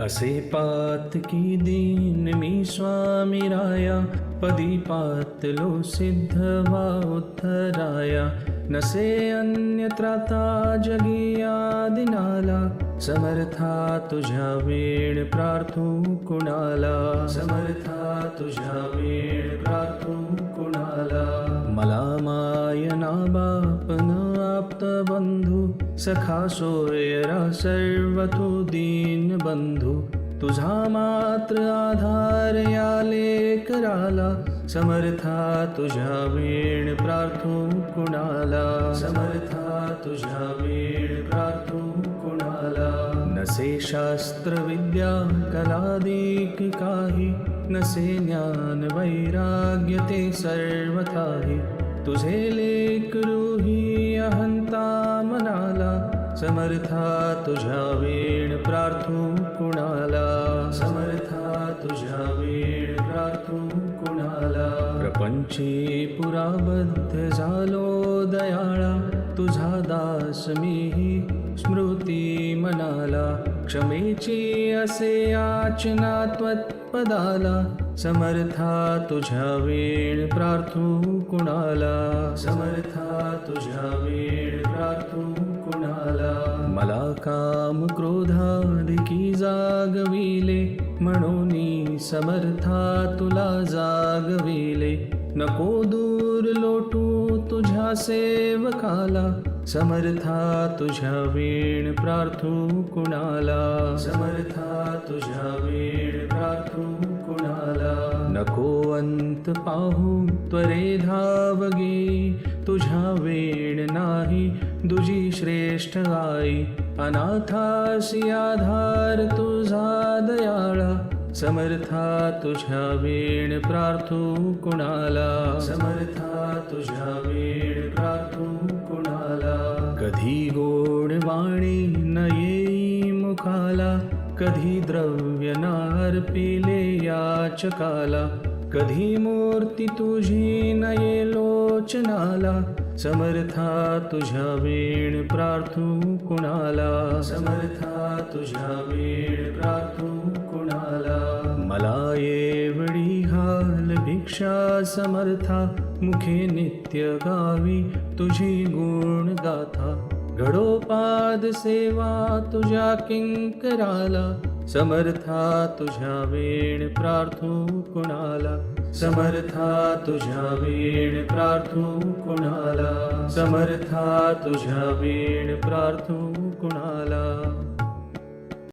असे पातकी दीन मी स्वामी राया पदी पातलो सिद्ध वा उत्तराया नसे अन्यत्राता जगी आदिनाला समर्था तुझ्या वेळ प्रार्थू कुणाला. समर्था तुझ्या वेळ प्रार्थू कुणाला. मला मायना बापना न आप्त सखा सोयरा सर्वतो दीन बंधू तुझा मात्र आधार या लेकराला समर्था तुझ्या वेळ प्रार्थो कुणाला? समर्था तुझ्या वेळ प्रार्थो कुणाला? नसे शास्त्र विद्या कलादिक काही नसे ज्ञान वैराग्य ते सर्वथाही तुझे लेकरू समर्था तुझ्या वेण प्रार्थू कुणाला? समर्था तुझ्या वेण प्रार्थू कुणाला? प्रपंची पुराबद्ध झालो दयाळा तुझा दास मीही स्मृती मनाला. क्षमेची असे याचना त्वत्पदाला समर्था तुझ्या वेळ प्रार्थू कुणाला? समर्था तुझ्या वेळ प्रार्थू कुणाला? मला काम क्रोधाधिकी जागविले म्हणून समर्था तुला जागविले. नको दूर लोटू तुझ्या सेवकाला समर्था तुझ्या वीण प्रार्थू कुणाला. समर्था तुझ्या वीण प्रार्थू कुणाला. नको अंत पाहू त्वरे धावगे. तुझ्या वेळ नाही दुजी श्रेष्ठ आई. अनाथासी आधार तुझा दयाळा. समर्था तुझ्या वेण प्रार्थू कुणाला. समर्था तुझ्या वेण प्रार्थू कुणाला. कधी गोड वाणी न येई मुखाला. कधी द्रव्य नार पिले याचकाला. कधी मूर्ती तुझी नये लोचनाला समर्था तुझ्या वेळ प्रार्थू कुणाला. समर्था तुझ्या वेळ प्रार्थू कुणाला. मला एवढी घाल भिक्षा समर्था मुखे नित्य गावी तुझी गुण गाथा. घडोपाद सेवा तुझ्या किंकराला समर्था तुझ्या वेण प्रार्थू कुणाला? समर्था तुझ्या वेण प्रार्थू कुणाला? समर्था तुझ्या वेण प्रार्थू कुणाला?